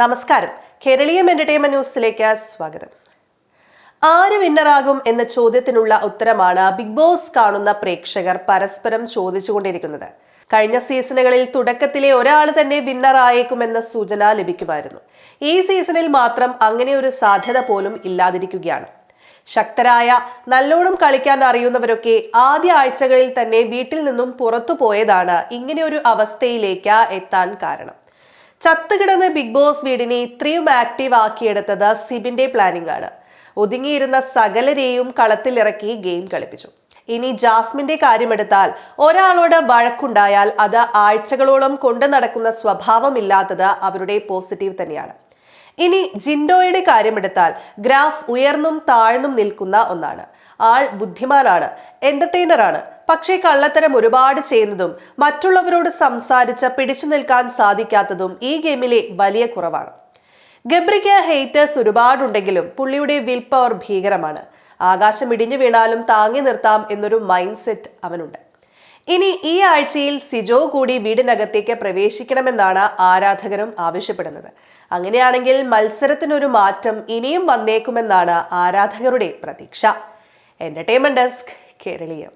നമസ്കാരം. കേരളീയം എന്റർടൈൻമെന്റ് ന്യൂസിലേക്ക് സ്വാഗതം. ആര് വിന്നറാകും എന്ന ചോദ്യത്തിനുള്ള ഉത്തരമാണ് ബിഗ് ബോസ് കാണുന്ന പ്രേക്ഷകർ പരസ്പരം ചോദിച്ചുകൊണ്ടിരിക്കുന്നത്. കഴിഞ്ഞ സീസണുകളിൽ തുടക്കത്തിലെ ഒരാൾ തന്നെ വിന്നറായേക്കുമെന്ന സൂചന ലഭിക്കുമായിരുന്നു. ഈ സീസണിൽ മാത്രം അങ്ങനെ ഒരു സാധ്യത പോലും ഇല്ലാതിരിക്കുകയാണ്. ശക്തരായ നല്ലോണം കളിക്കാൻ അറിയുന്നവരൊക്കെ ആദ്യ ആഴ്ചകളിൽ തന്നെ വീട്ടിൽ നിന്നും പുറത്തു പോയതാണ് ഇങ്ങനെ ഒരു അവസ്ഥയിലേക്ക് എത്താൻ കാരണം. ചത്തുകിടന്ന ബിഗ് ബോസ് വീടിനെ ഇത്രയും ആക്റ്റീവ് ആക്കിയെടുത്തത് സിബിന്റെ പ്ലാനിംഗ് ആണ്. ഒതുങ്ങിയിരുന്ന സകലരെയും കളത്തിലിറക്കി ഗെയിം കളിപ്പിച്ചു. ഇനി ജാസ്മിന്റെ കാര്യമെടുത്താൽ ഒരാളോട് വഴക്കുണ്ടായാൽ അത് ആഴ്ചകളോളം കൊണ്ടു നടക്കുന്ന സ്വഭാവമില്ലാത്തത് അവരുടെ പോസിറ്റീവ് തന്നെയാണ്. ഇനി ജിൻഡോയുടെ കാര്യമെടുത്താൽ ഗ്രാഫ് ഉയർന്നും താഴ്ന്നും നിൽക്കുന്ന ഒന്നാണ്. ആൾ ബുദ്ധിമാനാണ് എന്റർടൈനറാണ്. പക്ഷേ കള്ളത്തരം ഒരുപാട് ചെയ്യുന്നതും മറ്റുള്ളവരോട് സംസാരിച്ച് പിടിച്ചു നിൽക്കാൻ സാധിക്കാത്തതും ഈ ഗെയിമിലെ വലിയ കുറവാണ്. ഗബ്രിക്ക് ഹേറ്റേഴ്സ് ഒരുപാടുണ്ടെങ്കിലും പുള്ളിയുടെ വിൽ പവർ ഭീകരമാണ്. ആകാശം ഇടിഞ്ഞു വീണാലും താങ്ങി നിർത്താം എന്നൊരു മൈൻഡ് സെറ്റ് അവനുണ്ട്. ഇനി ഈ ആഴ്ചയിൽ സിജോ കൂടി വീടിനകത്തേക്ക് പ്രവേശിക്കണമെന്നാണ് ആരാധകരും ആവശ്യപ്പെടുന്നത്. അങ്ങനെയാണെങ്കിൽ മത്സരത്തിനൊരു മാറ്റം ഇനിയും വന്നേക്കുമെന്നാണ് ആരാധകരുടെ പ്രതീക്ഷ. Entertainment desk Keraleeyam